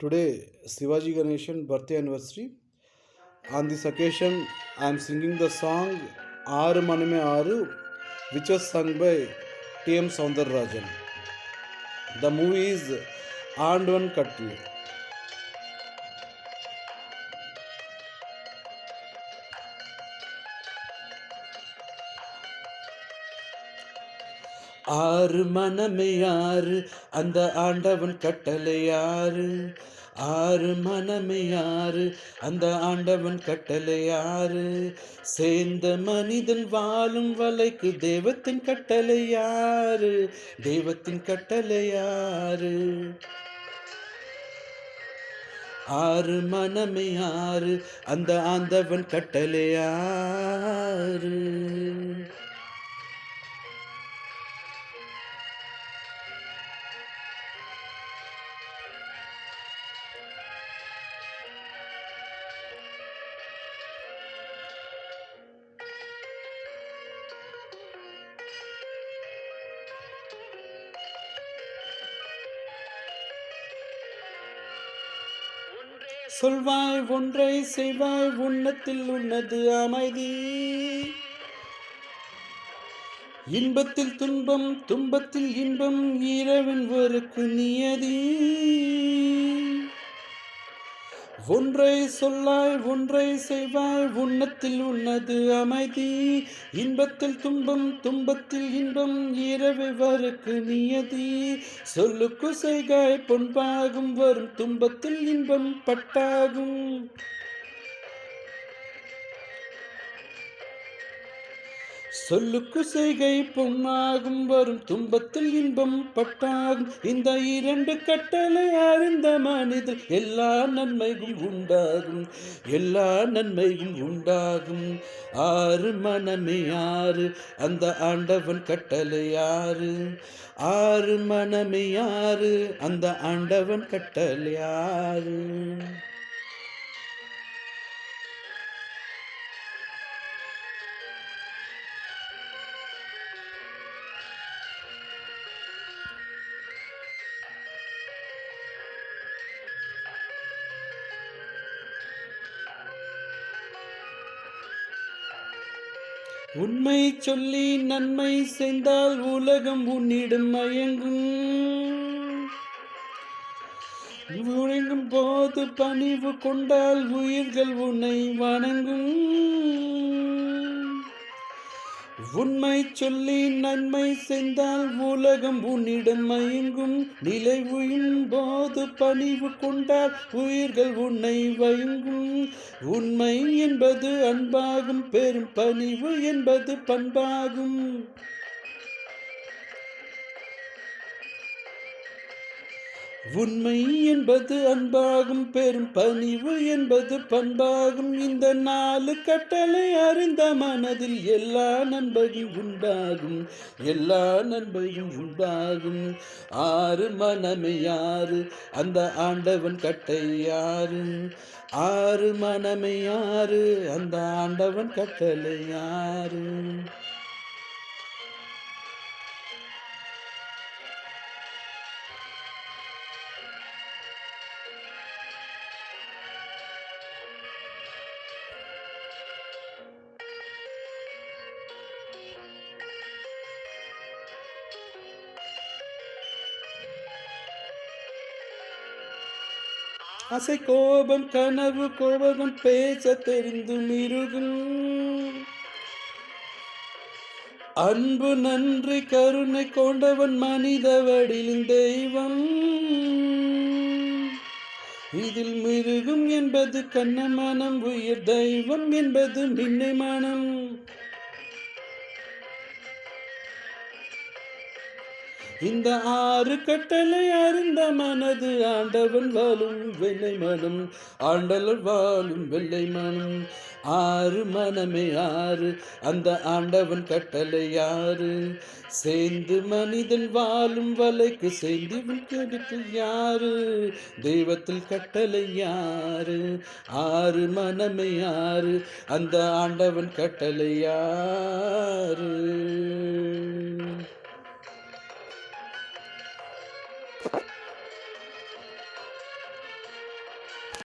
Today Shivaji Ganesan birthday anniversary on this occasion I'm singing the song ఆరు మనమే ఆరు which was sung by TM Soundararajan the movie is Aandavan Kattalai ஆறு மனமே யாரு அந்த ஆண்டவன் கட்டளை யாரு ஆறு மனமே யாரு அந்த ஆண்டவன் கட்டளை யாரு சேர்ந்த மனிதன் வாழும் வலைக்கு தெய்வத்தின் கட்டளை யாரு தெய்வத்தின் கட்டளை யாரு ஆறு மனமே யாரு அந்த ஆண்டவன் கட்டளை யாரு சொல்வாய் ஒன்றை செய்வாய் உன்னத்தில் உள்ளது அமைதி. இன்பத்தில் துன்பம் துன்பத்தில் இன்பம் இரவின் ஒரு குனியதீ. ஒன்றை சொல்லாய் ஒன்றை செய்வாய் உன்னத்தில் உன்னது அமைதி. இன்பத்தில் துன்பம் துன்பத்தில் இன்பம் இரவு வருக்கு நியதி. சொல்லுக்கு செய்காய் பொன்பாகும் வரும் துன்பத்தில் இன்பம் பட்டாகும். சொல்லுக்கு செய்கை பொன்னாகும் வரும் துன்பத்தில் இன்பம் பட்டாகும். இந்த இரண்டு கட்டளை அறிந்த மனிதன் எல்லா நன்மையும் உண்டாகும். எல்லா நன்மையும் உண்டாகும். ஆறு மனமே ஆறு அந்த ஆண்டவன் கட்டளை யாரு ஆறு மனமே யாரு அந்த ஆண்டவன் கட்டளை யாரு உண்மை சொல்லி நன்மை செய்தால் உலகம் உன்னிடம் மயங்கும். உறங்கும் போது பணிவு கொண்டால் உயிர்கள் உன்னை வணங்கும். உண்மை சொல்லி நன்மை செய்தால் உலகம் உன்னிடம் மயங்கும். நிலை உயின் போது பணிவு கொண்டால் உயிர்கள் உன்னை வயங்கும் உண்மை என்பது அன்பாகும் பெரும் பணிவு என்பது பண்பாகும். உண்மை என்பது அன்பாகும் பெரும் பணிவு என்பது பண்பாகும். இந்த நாலு கட்டளை அறிந்த மனதில் எல்லா நண்பையும் உண்டாகும் எல்லா நண்பையும் உண்டாகும். ஆறு மனமே யாரு அந்த ஆண்டவன் கட்டை யாரு? ஆறு மனமே யாரு அந்த ஆண்டவன் கட்டளை யாரு? அசை கோபம் கனவு கோபகம் பேச தெரிந்து மிருகும் அன்பு நன்றி கருணை கொண்டவன் மனித வடிலின் தெய்வம். இதில் மிருகும் என்பது கண்ண மனம் உயிர் தெய்வம் என்பது மின்னை மனம். இந்த ஆறு கட்டளை அறிந்த மனது ஆண்டவன் வாழும் வெள்ளை மனம் ஆண்டவன் வாழும் வெள்ளை மனம். ஆறு மனமே ஆறு அந்த ஆண்டவன் கட்டளை யாரு சேர்ந்து மனிதன் வாழும் வலைக்கு சேர்ந்து கெடுத்து யாரு? தெய்வத்தில் கட்டளை யாரு? ஆறு மனமே ஆறு அந்த ஆண்டவன் கட்டளை யார்?